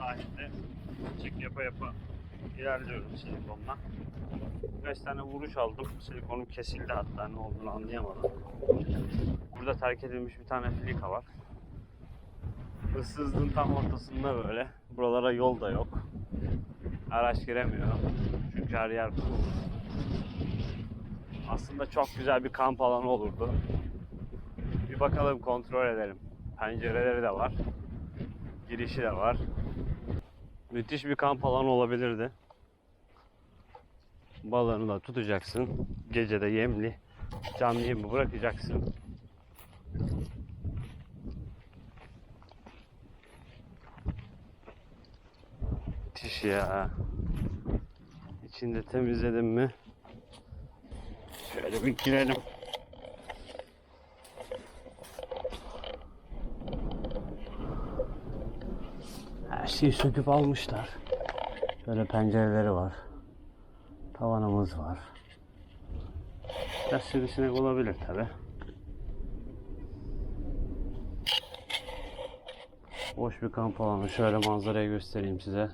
sahilde çek yapa yapa ilerliyorum silikonla. Birkaç tane vuruş aldım. Silikonum kesildi hatta ne olduğunu anlayamadım. Burada terk edilmiş bir tane filika var. Issızlığın tam ortasında böyle. Buralara yol da yok. Araç giremiyor. Çünkü her yer kum. Aslında çok güzel bir kamp alanı olurdu. Bir bakalım kontrol edelim. Pencereleri de var. Girişi de var. Müthiş bir kamp alanı olabilirdi. Balığını da tutacaksın. Gece de yemli. Canlı yemi bırakacaksın. Müthiş ya. İçinde temizledim mi? Şöyle bir girelim. Şeyi söküp almışlar. Şöyle pencereleri var. Tavanımız var. Biraz sivrisinek olabilir tabi. Boş bir kamp alanı. Şöyle manzarayı göstereyim size.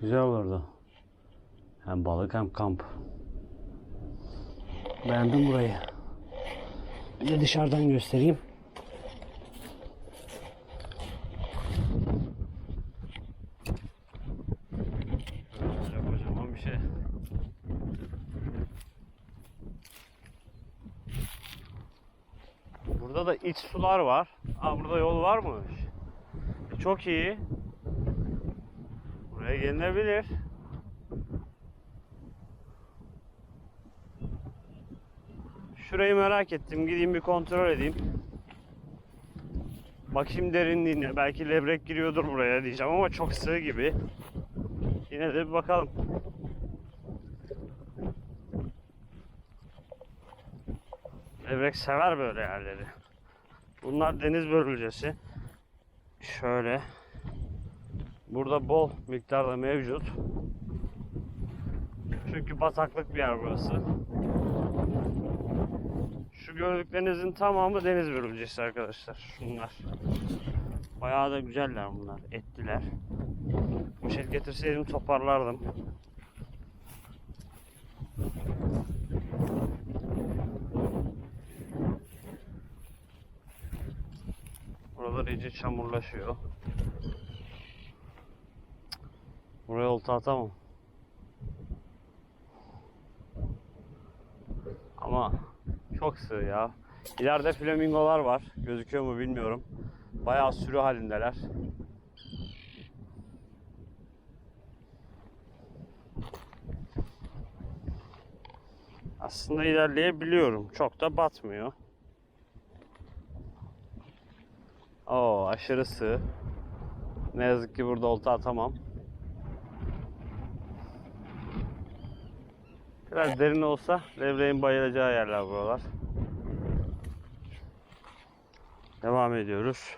Güzel olurdu. Hem balık hem kamp. Beğendim burayı. Bir de dışarıdan göstereyim. Böyle kocaman bir şey. Burada da iç sular var. Aa burada yol varmış. E, Çok iyi. Buraya gelinebilir. Şurayı merak ettim. Gideyim bir kontrol edeyim. Bakayım derinliğine. Belki levrek giriyordur buraya diyeceğim ama çok sığ gibi. Yine de bir bakalım. Levrek sever böyle yerleri. Bunlar deniz börülcesi. Şöyle. Burada bol miktarda mevcut. Çünkü bataklık bir yer burası. Şu gördüklerinizin tamamı deniz börülcesi arkadaşlar. Şunlar. Bayağı da güzeller bunlar. Ettiler. Poşet getirseydim toparlardım. Buralar iyice çamurlaşıyor. Buraya olta atamam. Ama çok sığ ya. İleride flamingolar var. Gözüküyor mu bilmiyorum. Bayağı sürü halindeler. Aslında ilerleyebiliyorum. Çok da batmıyor. Oo aşırı sığ. Ne yazık ki burada olta atamam. Biraz derin olsa levreğin bayılacağı yerler buralar. Devam ediyoruz.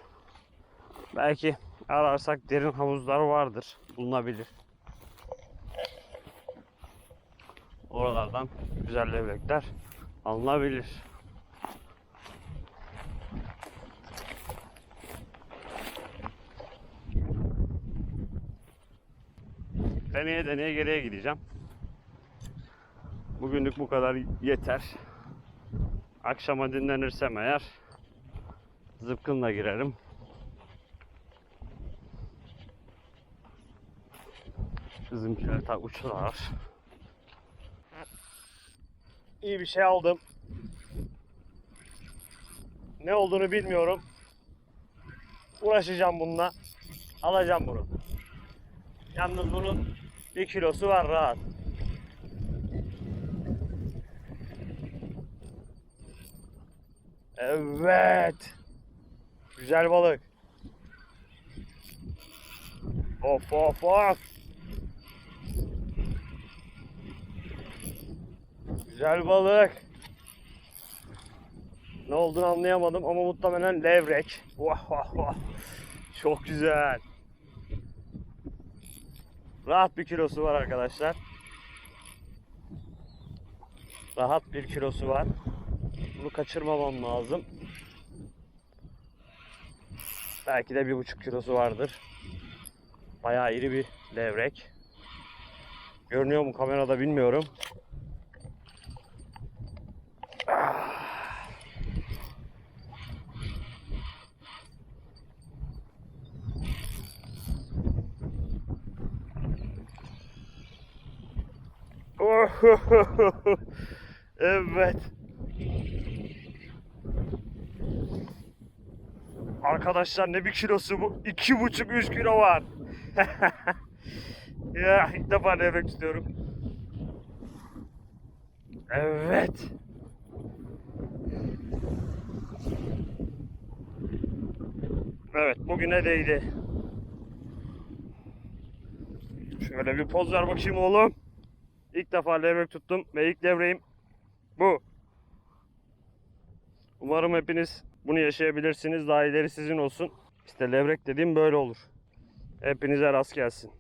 Belki ararsak derin havuzlar vardır. Bulunabilir. Oralardan güzel levrekler alınabilir. Deneye deneye geriye gideceğim. Bugünlük bu kadar yeter. Akşama dinlenirsem eğer zıpkınla girerim. Bizimkiler ta uçlar. İyi bir şey aldım. Ne olduğunu bilmiyorum. Uğraşacağım bununla. Alacağım bunu. Yalnız bunun bir kilosu var rahat. Evet. Güzel balık. Of of of. Güzel balık. Ne olduğunu anlayamadım ama muhtemelen levrek. Vah vah vah. Çok güzel. Rahat bir kilosu var arkadaşlar. Rahat bir kilosu var. Bunu kaçırmamam lazım. Belki de bir buçuk kilosu vardır. Bayağı iri bir levrek. Görünüyor mu kamerada bilmiyorum. evet. Arkadaşlar ne bir kilosu bu? İki buçuk üç kilo var. ya ilk defa levrek tutuyorum. Evet. Evet bugüne değdi. Şöyle bir poz ver bakayım oğlum. İlk defa levrek tuttum ve ilk levreğim bu. Umarım hepiniz bunu yaşayabilirsiniz. Daha ileri sizin olsun. İşte levrek dediğim böyle olur. Hepinize rast gelsin.